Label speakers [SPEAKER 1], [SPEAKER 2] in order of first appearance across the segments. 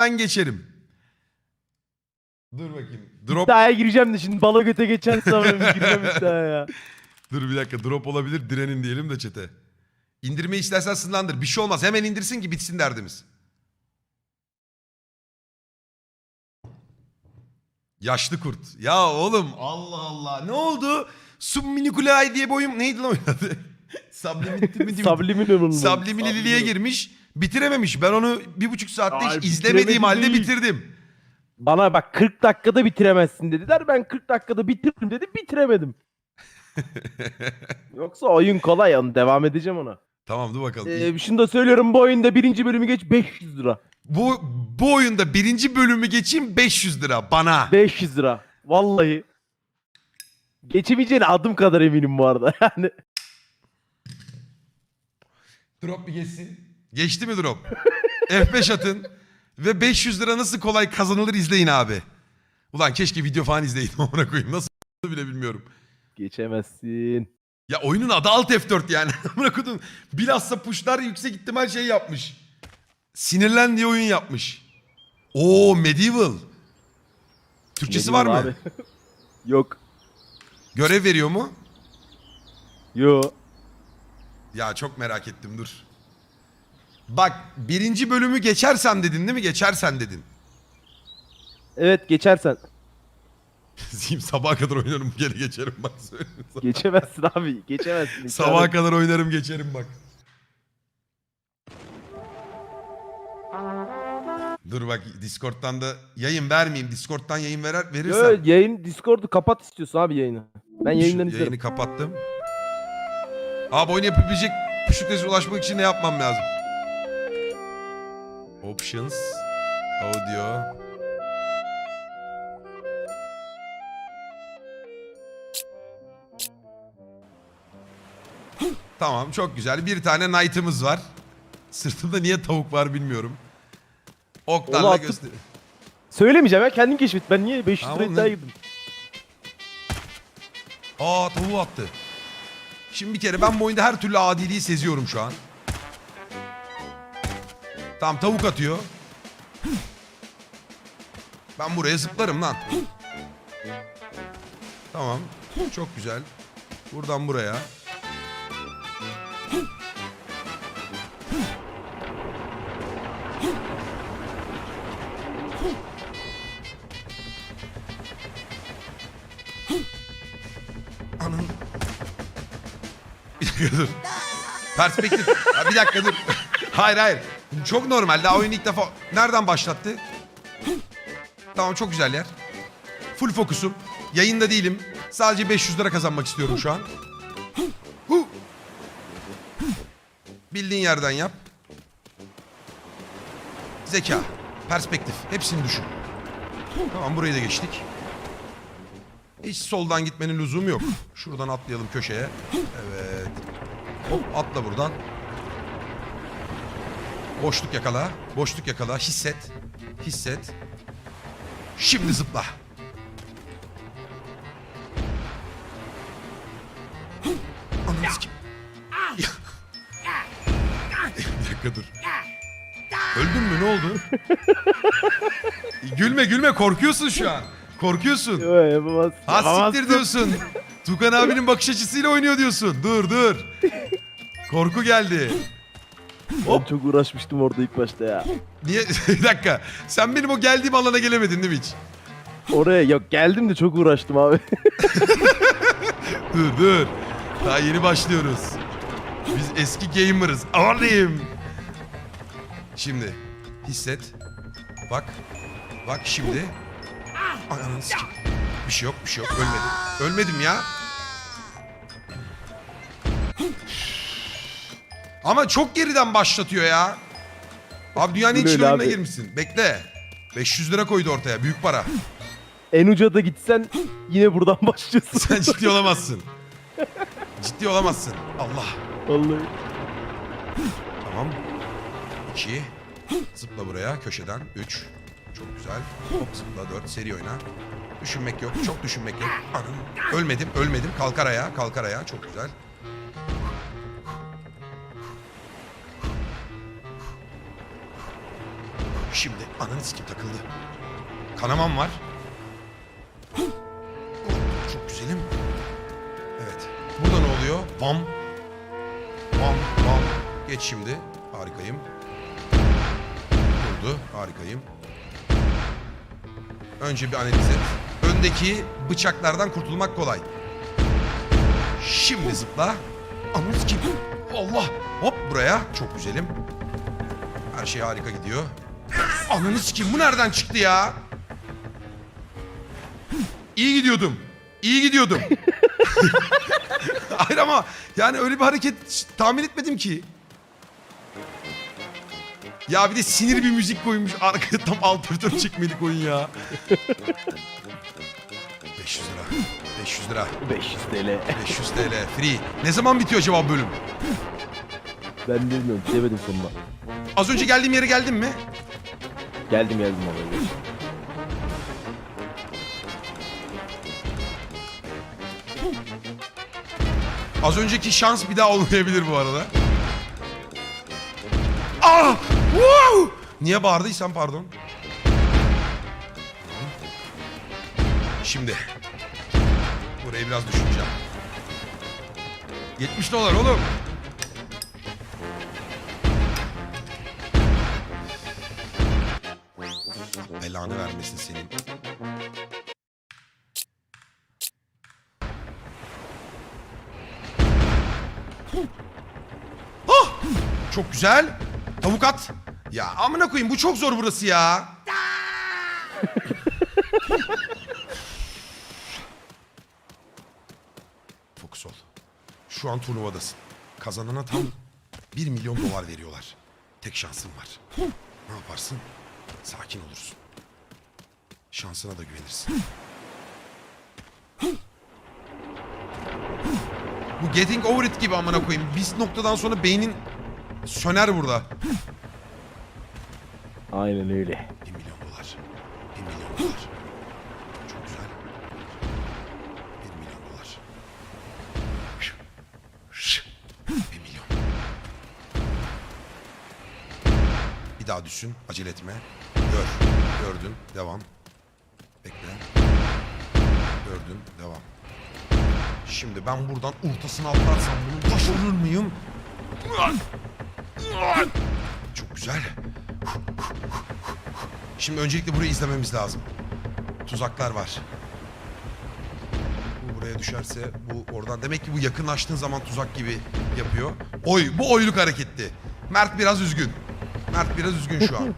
[SPEAKER 1] ben geçerim. Dur bakayım. Drop
[SPEAKER 2] İddiaya gireceğim de şimdi bala göte geçen sonra girmem iddiaya.
[SPEAKER 1] Dur bir dakika drop olabilir direnin diyelim de çete. İndirmeyi istersen sınırlandır. Bir şey olmaz. Hemen indirsin ki bitsin derdimiz. Yaşlı kurt. Ya oğlum Allah Allah. Ne oldu? Subminiculai diye bir oyun neydi lan oynadı? Subliminal
[SPEAKER 2] Subliminal.
[SPEAKER 1] Subliminal'liğe girmiş. Bitirememiş. Ben onu bir buçuk saatte
[SPEAKER 2] Ay,
[SPEAKER 1] hiç izlemediğim
[SPEAKER 2] bitiremedi
[SPEAKER 1] halde
[SPEAKER 2] değil.
[SPEAKER 1] bitirdim.
[SPEAKER 2] Bana bak 40 dakikada bitiremezsin dediler. Ben 40 dakikada bitiririm dedim bitiremedim. Yoksa oyun kolay onu devam edeceğim ona.
[SPEAKER 1] Tamam dur bakalım.
[SPEAKER 2] Ee, şunu da söylüyorum bu oyunda birinci bölümü geç 500 lira.
[SPEAKER 1] Bu, bu oyunda birinci bölümü geçeyim 500 lira bana.
[SPEAKER 2] 500 lira. Vallahi. Geçemeyeceğine adım kadar eminim bu arada. Yani
[SPEAKER 1] Drop bir geçsin. Geçti mi drop? F5 atın. Ve 500 lira nasıl kolay kazanılır izleyin abi. Ulan keşke video falan izleyeydim amına koyayım. Nasıl bile bilmiyorum.
[SPEAKER 2] geçemezsin.
[SPEAKER 1] Ya oyunun adı Alt F4 yani. Amına koydum. Bilhassa puşlar yüksek ihtimal şey yapmış. Sinirlen diye oyun yapmış. Oo Medieval. Türkçesi var mı?
[SPEAKER 2] Abi. Yok.
[SPEAKER 1] Görev veriyor mu?
[SPEAKER 2] Yo.
[SPEAKER 1] Ya çok merak ettim dur. Bak birinci bölümü geçersem dedin değil mi? Geçersen dedin.
[SPEAKER 2] Evet geçersen.
[SPEAKER 1] Zim sabaha kadar oynarım geri geçerim bak söyleyeyim sana.
[SPEAKER 2] Geçemezsin abi. Geçemezsin.
[SPEAKER 1] Sabaha kadar oynarım geçerim bak. Dur bak Discord'dan da yayın vermeyeyim. Discord'dan yayın verer
[SPEAKER 2] Yo,
[SPEAKER 1] verirsem.
[SPEAKER 2] yayın Discord'u kapat istiyorsun abi yayını. Ben yayından
[SPEAKER 1] Şu
[SPEAKER 2] izlerim.
[SPEAKER 1] Yayını kapattım. Abi oyunu yapabilecek küçük ulaşmak için ne yapmam lazım? Options. Audio. Tamam çok güzel. Bir tane knight'ımız var. Sırtımda niye tavuk var bilmiyorum.
[SPEAKER 2] Onu
[SPEAKER 1] göster.
[SPEAKER 2] Söylemeyeceğim ya kendin keşfet. Ben niye 500
[SPEAKER 1] Tamam
[SPEAKER 2] lira
[SPEAKER 1] lan.
[SPEAKER 2] iddiaya girdim.
[SPEAKER 1] Aa tavuğu attı. Şimdi bir kere ben bu oyunda her türlü adiliği seziyorum şu an. Tamam tavuk atıyor. Ben buraya zıplarım lan. Tamam. Çok güzel. Buradan buraya. Anın. Bir dakika dur. Perspektif. Bir dakika dur. hayır hayır. Çok normal. Daha oyunu ilk defa... Nereden başlattı? Tamam çok güzel yer. Full fokusum. Yayında değilim. Sadece 500 lira kazanmak istiyorum şu an. Bildiğin yerden yap. Zeka, perspektif hepsini düşün. Tamam burayı da geçtik. Hiç soldan gitmenin lüzumu yok. Şuradan atlayalım köşeye. Evet. Hop atla buradan. Boşluk yakala. Boşluk yakala. Hisset. Hisset. Şimdi zıpla. Ananı sikeyim. Bir dakika dur. Öldün mü ne oldu? gülme gülme korkuyorsun şu an. Korkuyorsun.
[SPEAKER 2] Yo yapamazsın.
[SPEAKER 1] Ha siktir diyorsun. Tukan abinin bakış açısıyla oynuyor diyorsun. Dur dur. Korku geldi.
[SPEAKER 2] Ben çok uğraşmıştım orada ilk başta ya.
[SPEAKER 1] Niye? bir dakika. Sen benim o geldiğim alana gelemedin değil mi hiç?
[SPEAKER 2] Oraya yok geldim de çok uğraştım abi.
[SPEAKER 1] Dur dur. Daha yeni başlıyoruz. Biz eski gamer'ız. Alayım. Şimdi hisset. Bak. Bak şimdi. Ananı sikeyim. Bir şey yok bir şey yok. Ölmedim. Ölmedim ya. Ama çok geriden başlatıyor ya. Abi dünyanın en çil
[SPEAKER 2] öyle
[SPEAKER 1] oyununa
[SPEAKER 2] abi?
[SPEAKER 1] girmişsin. Bekle. 500 lira koydu ortaya. Büyük para.
[SPEAKER 2] en uca da gitsen yine buradan başlıyorsun.
[SPEAKER 1] Sen ciddi olamazsın. Ciddi olamazsın. Allah.
[SPEAKER 2] Vallahi.
[SPEAKER 1] Tamam. 2. Zıpla buraya köşeden. 3. Çok güzel. Hop zıpla 4. Seri oyna. Düşünmek yok. Çok düşünmek yok. Anam. Ölmedim. Ölmedim. Kalkar ayağa. Kalkar ayağa. Çok güzel. Şimdi ananı sikim takıldı. Kanamam var. Çok güzelim. Evet. Burada ne oluyor? Bam. Bam bam. Geç şimdi. Harikayım. Durdu. Harikayım. Önce bir analiz et. Öndeki bıçaklardan kurtulmak kolay. Şimdi zıpla. Ananı sikeyim. Allah. Hop buraya. Çok güzelim. Her şey harika gidiyor. Ananı sikeyim bu nereden çıktı ya? İyi gidiyordum. İyi gidiyordum. Hayır ama yani öyle bir hareket tahmin etmedim ki. Ya bir de sinir bir müzik koymuş arkaya tam alt F4 çekmelik oyun ya. 500 lira. 500 lira.
[SPEAKER 2] 500 TL.
[SPEAKER 1] 500 TL free. Ne zaman bitiyor acaba bölüm?
[SPEAKER 2] Ben bilmiyorum. Demedim sonuna.
[SPEAKER 1] Az önce geldiğim yere geldim mi?
[SPEAKER 2] Geldim geldim oraya.
[SPEAKER 1] Az önceki şans bir daha olmayabilir bu arada. Ah! Wow! Niye bağırdıysam pardon. Şimdi. Burayı biraz düşüneceğim. 70 dolar oğlum. Belanı vermesin senin. Oh! Çok güzel. Tavuk at. Ya amına koyayım bu çok zor burası ya. Fokus ol. Şu an turnuvadasın. Kazanana tam 1 milyon dolar veriyorlar. Tek şansın var. Ne yaparsın? Sakin olursun. Şansına da güvenirsin. Bu getting over it gibi amına koyayım. Bir noktadan sonra beynin söner burada.
[SPEAKER 2] Aynen öyle.
[SPEAKER 1] 1 milyon dolar. 1 milyon dolar. Çok güzel. 1 milyon dolar. 1 milyon. Bir daha düşün. Acele etme. Gör. Gördün. Devam. Gördün. Devam. Şimdi ben buradan ortasına atlarsam bunu başarır mıyım? Çok güzel. Şimdi öncelikle burayı izlememiz lazım. Tuzaklar var. Bu buraya düşerse bu oradan demek ki bu yakınlaştığın zaman tuzak gibi yapıyor. Oy bu oyluk hareketti. Mert biraz üzgün. Mert biraz üzgün şu an.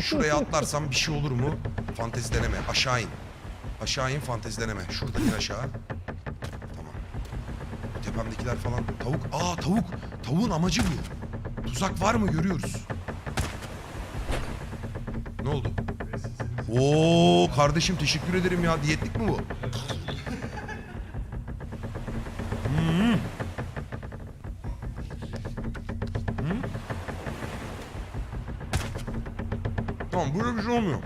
[SPEAKER 1] Şuraya atlarsam bir şey olur mu? Fantezi deneme. Aşağı in. Aşağı in fantezi deneme. Şuradan in aşağı. Tamam. Tepemdekiler falan. Tavuk. Aa tavuk. Tavuğun amacı bu. Tuzak var mı görüyoruz. Ne oldu? Oo kardeşim teşekkür ederim ya. Diyetlik mi bu? Hmm. Hmm. Tamam böyle bir şey olmuyor.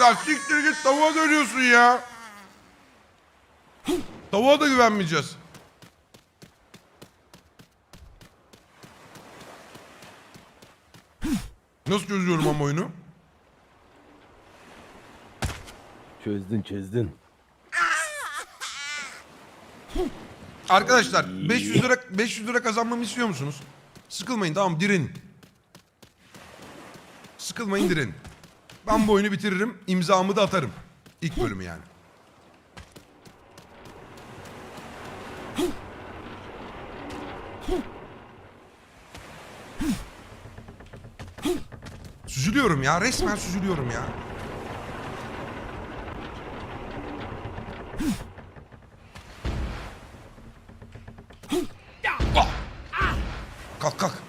[SPEAKER 1] Ya siktir git tavuğa dönüyorsun ya. Tavuğa da güvenmeyeceğiz. Nasıl çözüyorum ama oyunu?
[SPEAKER 2] Çözdün çözdün.
[SPEAKER 1] Arkadaşlar 500 lira 500 lira kazanmamı istiyor musunuz? Sıkılmayın tamam direnin. Sıkılmayın direnin. Ben bu oyunu bitiririm, imzamı da atarım. İlk bölümü yani. Süzülüyorum ya, resmen süzülüyorum ya. Kalk kalk.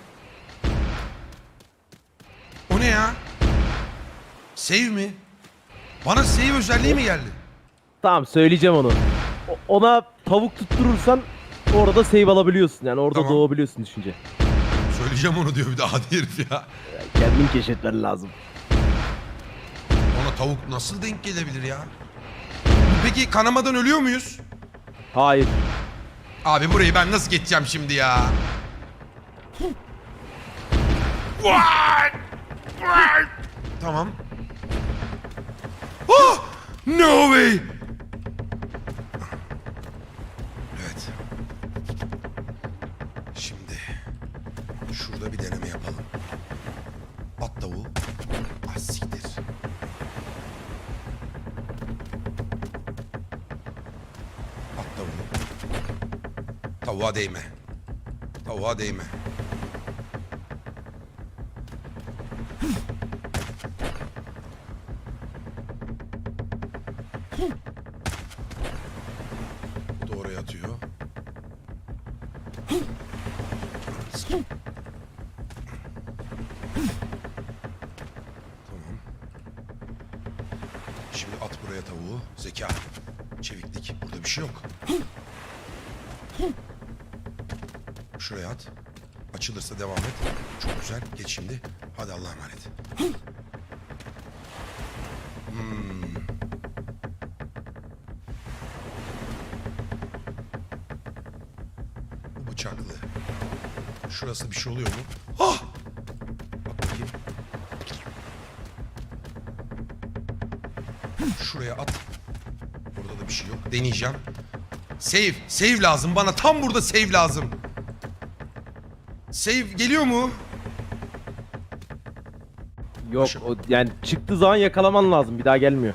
[SPEAKER 1] Save mi? Bana save özelliği mi geldi?
[SPEAKER 2] Tamam söyleyeceğim onu. O- Ona tavuk tutturursan orada save alabiliyorsun. Yani orada
[SPEAKER 1] Tamam.
[SPEAKER 2] doğabiliyorsun düşünce.
[SPEAKER 1] Söyleyeceğim onu diyor bir daha herif ya.
[SPEAKER 2] Kendin keşfetmen lazım.
[SPEAKER 1] Ona tavuk nasıl denk gelebilir ya? Peki kanamadan ölüyor muyuz?
[SPEAKER 2] Hayır.
[SPEAKER 1] Abi burayı ben nasıl geçeceğim şimdi ya? tamam. Oh! No way! Evet. Şimdi şurada bir deneme yapalım. At tavuğu. Ah siktir. At tavuğu. Tavuğa değme. Tavuğa değme. Bu da atıyor. Tamam. Şimdi at buraya tavuğu. Zeka. Çeviklik. Burada bir şey yok. Şuraya at. Açılırsa devam et. Çok güzel. Geç şimdi. Hadi Allah'a emanet. Bıçaklı. Şurası bir şey oluyor mu? Ah! Bak bakayım. Şuraya at. Burada da bir şey yok. Deneyeceğim. Save. Save lazım bana. Tam burada save lazım. Save geliyor mu?
[SPEAKER 2] Yok o, yani çıktığı zaman yakalaman lazım. Bir daha gelmiyor.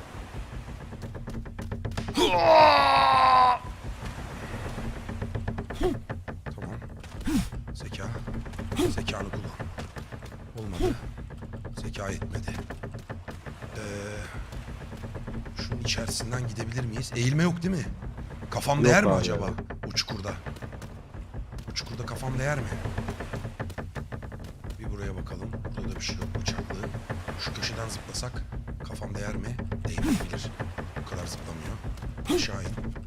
[SPEAKER 1] Gidebilir miyiz? Eğilme yok değil mi? Kafam
[SPEAKER 2] Yok
[SPEAKER 1] değer mi
[SPEAKER 2] abi,
[SPEAKER 1] acaba? O çukurda. O çukurda kafam değer mi? Bir buraya bakalım. Burada da bir şey yok. Bıçaklı. Şu köşeden zıplasak kafam değer mi? Değmeyebilir. Bu kadar zıplamıyor. Aşağı in.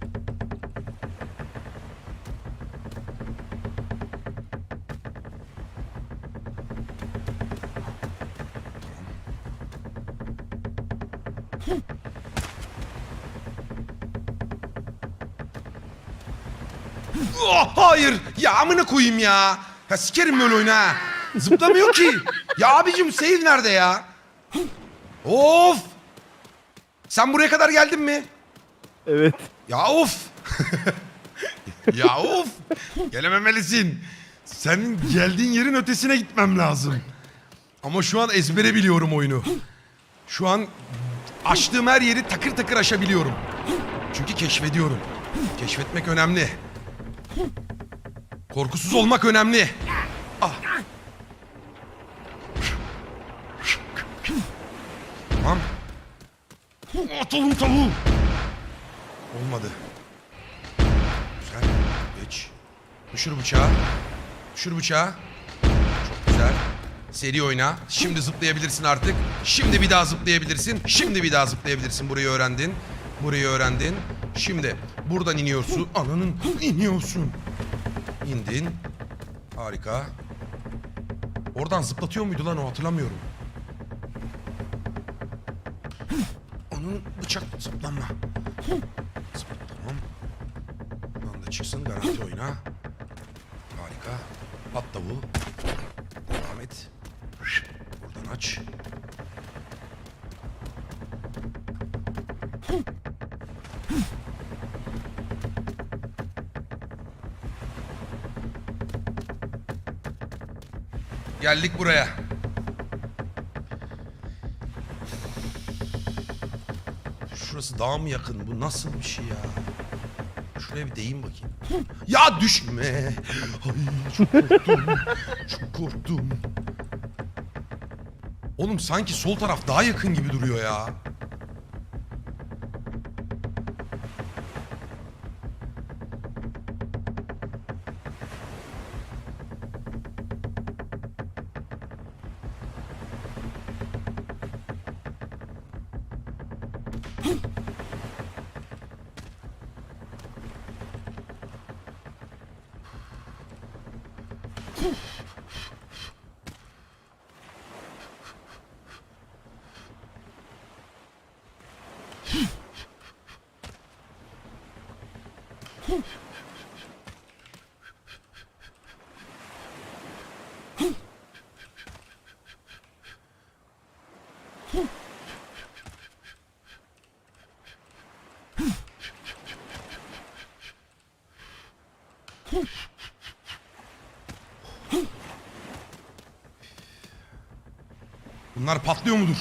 [SPEAKER 1] Hayır. Ya amına koyayım ya. Ya sikerim böyle oyunu ha. Zıplamıyor ki. Ya abicim save nerede ya? Of. Sen buraya kadar geldin mi?
[SPEAKER 2] Evet.
[SPEAKER 1] Ya of. ya of. Gelememelisin. Senin geldiğin yerin ötesine gitmem lazım. Ama şu an ezbere biliyorum oyunu. Şu an açtığım her yeri takır takır aşabiliyorum. Çünkü keşfediyorum. Keşfetmek önemli. Korkusuz olmak önemli. Ah. Tamam. Atalım tavuğu. Olmadı. Güzel. Geç. Düşür bıçağı. Düşür bıçağı. Çok güzel. Seri oyna. Şimdi zıplayabilirsin artık. Şimdi bir daha zıplayabilirsin. Şimdi bir daha zıplayabilirsin. Burayı öğrendin. Burayı öğrendin. Şimdi buradan iniyorsun. Ananın iniyorsun. İndin. Harika. Oradan zıplatıyor muydu lan o hatırlamıyorum. Onun bıçak zıplanma. Zıpla, tamam. Buradan da çıksın garanti oyna. Harika. At tavuğu. Devam et. Buradan aç. Geldik buraya. Şurası daha mı yakın? Bu nasıl bir şey ya? Şuraya bir değeyim bakayım. Ya düşme. Ay çok korktum. çok korktum. Oğlum sanki sol taraf daha yakın gibi duruyor ya. Hmm. Bunlar patlıyor mudur?